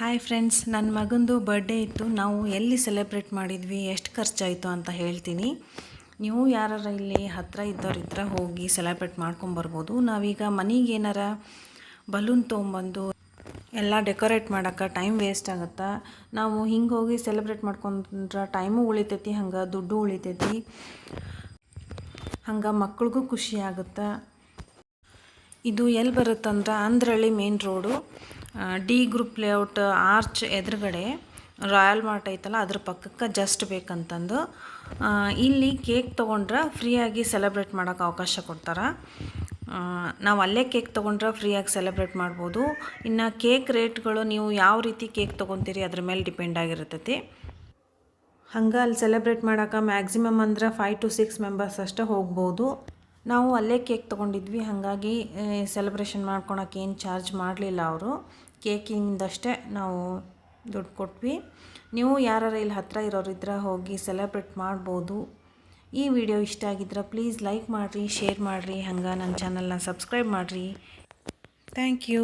Hi friends ನನ್ನ ಮಗಂದು birthday ಇತ್ತು. ನಾವು ಎಲ್ಲಿ ಸೆಲೆಬ್ರೇಟ್ ಮಾಡಿದ್ವಿ, ಎಷ್ಟು ಖರ್ಚಾಯಿತು ಅಂತ ಹೇಳ್ತೀನಿ. ನೀವು ಯಾರ ಇಲ್ಲಿ ಹತ್ತಿರ ಇದ್ದವ್ರಿದ್ರ ಹೋಗಿ ಸೆಲೆಬ್ರೇಟ್ ಮಾಡ್ಕೊಂಬರ್ಬೋದು ನಾವೀಗ ಮನೆಗೆ ಏನಾರ ಬಲೂನ್ ತೊಗೊಂಬಂದು ಎಲ್ಲ ಡೆಕೋರೇಟ್ ಮಾಡೋಕ್ಕೆ ಟೈಮ್ ವೇಸ್ಟ್ ಆಗುತ್ತೆ? ನಾವು ಹಿಂಗೆ ಹೋಗಿ ಸೆಲೆಬ್ರೇಟ್ ಮಾಡ್ಕೊಂಡ್ರೆ ಟೈಮು ಉಳಿತೈತಿ, ಹಂಗೆ ದುಡ್ಡು ಉಳಿತೈತಿ, ಹಂಗೆ ಮಕ್ಳಿಗೂ ಖುಷಿ ಆಗುತ್ತೆ? ಇದು ಎಲ್ಲಿ ಬರುತ್ತಂದ್ರೆ Andrahalli main road D group layout arch ಎದುರುಗಡೆ ರಾಯಲ್ ಮಾರ್ಟ್ ಐತಲ್ಲ, ಅದ್ರ ಪಕ್ಕಕ್ಕೆ ಜಸ್ಟ್ ಬೇಕಂತಂದು. ಇಲ್ಲಿ ಕೇಕ್ ತೊಗೊಂಡ್ರೆ ಫ್ರೀಯಾಗಿ ಸೆಲೆಬ್ರೇಟ್ ಮಾಡೋಕ್ಕೆ ಅವಕಾಶ ಕೊಡ್ತಾರೆ. ನಾವು ಅಲ್ಲೇ ಕೇಕ್ ತೊಗೊಂಡ್ರೆ ಫ್ರೀಯಾಗಿ ಸೆಲೆಬ್ರೇಟ್ ಮಾಡ್ಬೋದು. ಇನ್ನು ಕೇಕ್ ರೇಟ್ಗಳು ನೀವು ಯಾವ ರೀತಿ ಕೇಕ್ ತೊಗೊತೀರಿ, ಅದ್ರ ಮೇಲೆ ಡಿಪೆಂಡ್ ಆಗಿರ್ತೈತಿ. ಹಂಗೆ ಅಲ್ಲಿ ಸೆಲೆಬ್ರೇಟ್ ಮಾಡೋಕೆ ಮ್ಯಾಕ್ಸಿಮಮ್ ಅಂದ್ರೆ ಫೈವ್ ಟು ಸಿಕ್ಸ್ ಮೆಂಬರ್ಸ್ ಅಷ್ಟೇ ಹೋಗ್ಬೋದು. ನಾವು ಅಲ್ಲೇ ಕೇಕ್ ತೊಗೊಂಡಿದ್ವಿ, ಹಾಗಾಗಿ ಸೆಲೆಬ್ರೇಷನ್ ಮಾಡ್ಕೊಳಕ್ಕೆ ಏನು ಚಾರ್ಜ್ ಮಾಡಲಿಲ್ಲ ಅವರು. ಕೇಕಿಂದಷ್ಟೇ ನಾವು ದುಡ್ಡು ಕೊಟ್ವಿ. ನೀವು ಯಾರು ಇಲ್ಲಿ ಹತ್ತಿರ ಇರೋರಿದ್ರೆ ಹೋಗಿ ಸೆಲೆಬ್ರೇಟ್ ಮಾಡ್ಬೋದು. ಈ ವಿಡಿಯೋ ಇಷ್ಟ ಆಗಿದ್ರೆ ಪ್ಲೀಸ್ ಲೈಕ್ ಮಾಡಿರಿ ಶೇರ್ ಮಾಡಿರಿ, ಹಂಗೆ ನನ್ನ ಚಾನಲ್ನ ಸಬ್ಸ್ಕ್ರೈಬ್ ಮಾಡಿರಿ. Thank you